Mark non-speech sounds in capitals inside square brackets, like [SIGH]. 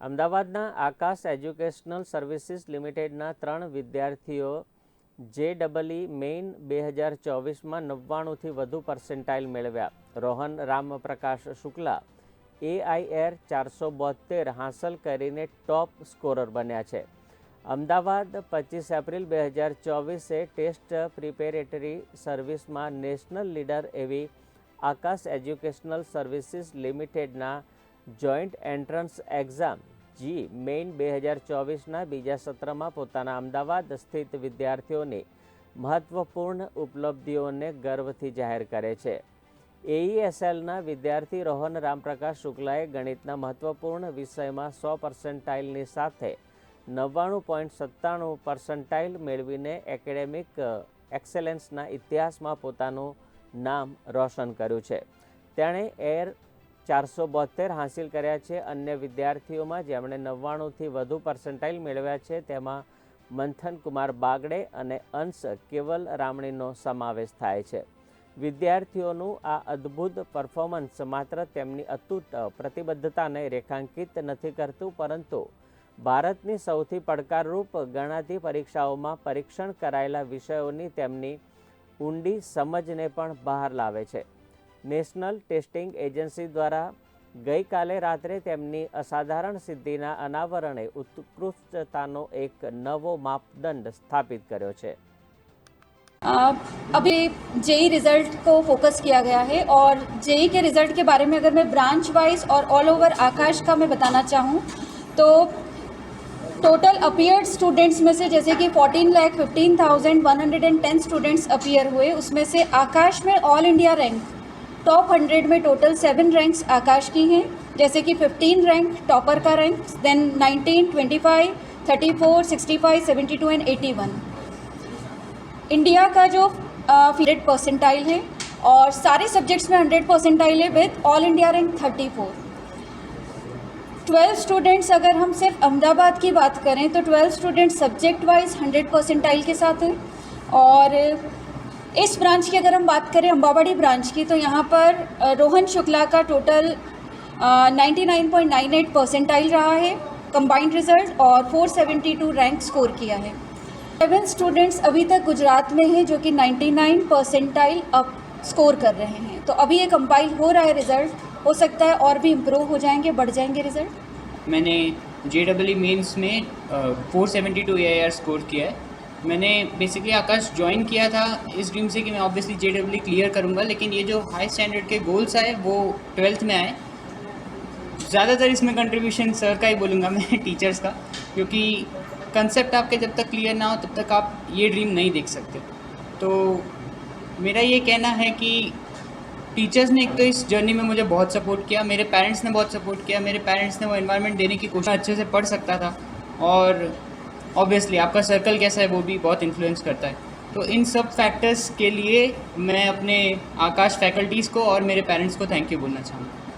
અમદાવાદના આકાશ educational services લિમિટેડના ત્રણ વિદ્યાર્થીઓ જે ડબલઈ મેઇન બે હજાર ચોવીસમાં નવ્વાણુંથી વધુ પર્સેન્ટાઇલ મેળવ્યા. રોહન રામપ્રકાશ શુક્લા એઆઈએર ચારસો બોતેર હાંસલ કરીને ટોપ સ્કોરર બન્યા છે. અમદાવાદ પચીસ એપ્રિલ બે હજાર ચોવીસે ટેસ્ટ પ્રિપેરેટરી સર્વિસમાં નેશનલ લીડર એવી આકાશ એજ્યુકેશનલ સર્વિસીસ લિમિટેડના joint entrance exam. JEE, main બે હજાર ચોવીસના બીજા સત્રમાં પોતાના અમદાવાદ સ્થિત વિદ્યાર્થીઓની મહત્વપૂર્ણ ઉપલબ્ધિઓને ગર્વથી જાહેર કરે છે. એઈએસએલના વિદ્યાર્થી રોહન રામપ્રકાશ શુક્લાએ ગણિતના મહત્વપૂર્ણ વિષયમાં સો પર્સન્ટાઇલની સાથે નવ્વાણું પોઈન્ટ સત્તાણું પર્સન્ટાઇલ મેળવીને એકેડેમિક એક્સેલન્સના ઇતિહાસમાં પોતાનું નામ રોશન કર્યું છે. તેણે એર ચારસો બોતેર હાંસિલ કર્યા છે અન્ય વિદ્યાર્થીઓમાં જેમણે નવ્વાણુંથી વધુ પર્સન્ટાઇલ મેળવ્યા છે. તેમાં મંથન કુમાર બાગડે અને અંશ કેવલ રામણીનો સમાવેશ થાય છે. વિદ્યાર્થીઓનું આ અદ્ભુત પરફોર્મન્સ માત્ર તેમની અતૂટ પ્રતિબદ્ધતાને રેખાંકિત નથી કરતું, પરંતુ ભારતની સૌથી પડકારરૂપ ગણાતી પરીક્ષાઓમાં પરીક્ષણ કરાયેલા વિષયોની તેમની ઊંડી સમજને પણ બહાર લાવે છે. નેશનલ ટેસ્ટિંગ એજન્સી દ્વારા ગઈકાલે રાત્રે તેમની અસાધારણ સિદ્ધિના અનાવરણે ઉત્કૃષ્ટતાનો એક નવો માપદંડ સ્થાપિત કર્યો છે आ, अभी जेई रिजल्ट को फोकस किया गया है और जेई के रिजल्ट के बारे में अगर मैं ब्रांच वाइज और ऑल ओवर आकाश का मैं बताना चाहूँ तो टोटल अपियर्ड स्टूडेंट्स में से जैसे कि 14 lakh fifteen thousand one hundred and ten students appear हुए उसमें से आकाश में all India rank top hundred में टोटल सेवन रैंक्स आकाश की हैं जैसे कि 15 रैंक टॉपर का रैंक देन 19, 25, 34, 65, 72 एंड 81 इंडिया का जो हंड्रेड परसेंटाइल है और सारे सब्जेक्ट्स में हंड्रेड परसेंटाइल है with all India rank thirty four twelve students अगर हम सिर्फ़ अहमदाबाद की बात करें तो twelve students subject wise hundred percentile के साथ हैं और इस ब्रांच की अगर हम बात करें अम्बावाड़ी ब्रांच की तो यहाँ पर रोहन शुक्ला का total ninety nine point nine eight percentile रहा है कंबाइंड रिज़ल्ट और four seventy two rank score किया है। सेवन स्टूडेंट्स अभी तक गुजरात में हैं, जो कि 99 परसेंटाइल अब स्कोर कर रहे हैं। तो अभी ये कंपाइल हो रहा है रिज़ल्ट हो सकता है और भी इम्प्रूव हो जाएँगे, बढ़ जाएँगे रिज़ल्ट मैंने जे डबल मेंस में four seventy two a score किया है। मैंने बेसिकली आकाश ज्वाइन किया था इस ड्रीम से कि मैं ऑब्वियसली जे डब्ल्यू क्लियर करूँगा, लेकिन ये जो हाई स्टैंडर्ड के गोल्स आए, वो ट्वेल्थ में आए। ज़्यादातर इसमें कंट्रीब्यूशन सर का ही बोलूँगा मैं [LAUGHS] टीचर्स का, क्योंकि कंसेप्ट आपके जब तक क्लियर ना हो, तब तक आप ये ड्रीम नहीं देख सकते। तो मेरा ये कहना है कि टीचर्स ने एक तो इस जर्नी में मुझे बहुत सपोर्ट किया, मेरे पेरेंट्स ने बहुत सपोर्ट किया, मेरे पेरेंट्स ने वो इन्वायरमेंट देने की कोशिश अच्छे से पढ़ सकता था, और ऑब्वियसली आपका सर्कल कैसा है, वो भी बहुत इन्फ्लुएंस करता है। तो इन सब फैक्टर्स के लिए मैं अपने आकाश फैकल्टीज़ को और मेरे पेरेंट्स को थैंक यू बोलना चाहूँगा।